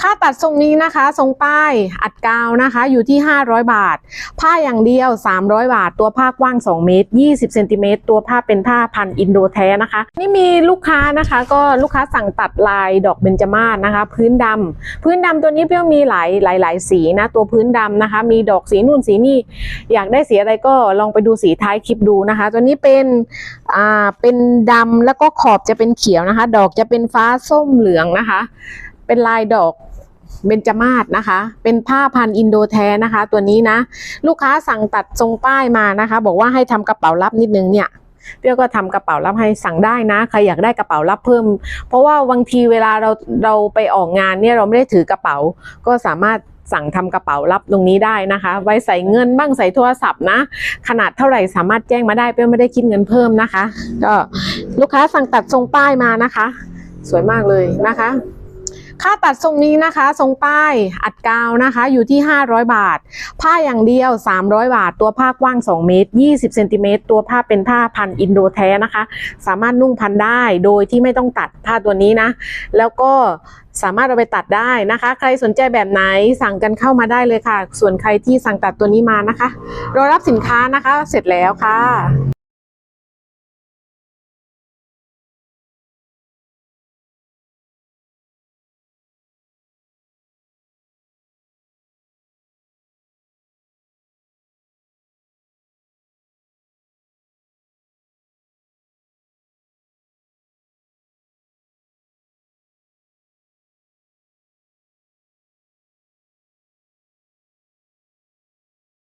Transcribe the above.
ค่าตัดทรงนี้นะคะ ทรงป้ายอัดกาวนะคะ อยู่ที่ 500 บาท ผ้าอย่างเดียว 300 บาท ตัวผ้ากว้าง 2 เมตร 20เซนติเมตร ตัวผ้าเป็นผ้าพันอินโดแท้นะคะ นี่มีลูกค้านะคะ ก็ลูกค้าสั่งตัดลายดอกเบญจมาศนะคะ พื้นดำพื้นดำตัวนี้เพี่ยวมีหลายหลายหลายสีนะ ตัวพื้นดำนะคะ มีดอกสีนู่นสีนี่ อยากได้สีอะไรก็ลองไปดูสีท้ายคลิปดูนะคะ ตัวนี้เป็น อ่า เป็นดำแล้วก็ขอบจะเป็นเขียวนะคะ ดอกจะเป็นฟ้าส้มเหลืองนะคะ เป็นลายดอกเบญจมาศนะคะ เป็นผ้าพันอินโดแท้นะคะ ตัวนี้นะ ลูกค้าสั่งตัดทรงป้ายมานะคะ บอกว่าให้ทำกระเป๋ารับนิดนึงเนี่ยเปรี้ยวก็ทำกระเป๋ารับให้สั่งได้นะใครอยากได้กระเป๋ารับเพิ่ม เพราะว่าบางทีเวลาเราเราไปออกงานเนี่ยเราไม่ได้ถือกระเป๋า ก็สามารถสั่งทำกระเป๋ารับตรงนี้ได้นะคะ ไว้ใส่เงินบ้างใส่โทรศัพท์นะ ขนาดเท่าไหร่สามารถแจ้งมาได้เปรี้ยวไม่ได้คิดเงินเพิ่มนะคะ ก็ลูกค้าสั่งตัดทรงป้ายมานะคะ สวยมากเลยนะคะ ค่าตัดทรงนี้นะคะ ทรงป้ายอัดกาวนะคะ อยู่ที่ 500 บาท ผ้าอย่างเดียว 300 บาท ตัวผ้ากว้าง 2 เมตร 20เซนติเมตรตัวผ้าเป็นผ้าพันอินโดแท้นะคะ สามารถนุ่งพันได้โดยที่ไม่ต้องตัดผ้าตัวนี้นะ แล้วก็สามารถเอาไปตัดได้นะคะ ใครสนใจแบบไหนสั่งกันเข้ามาได้เลยค่ะ ส่วนใครที่สั่งตัดตัวนี้มานะคะรอรับสินค้านะคะ เสร็จแล้วค่ะ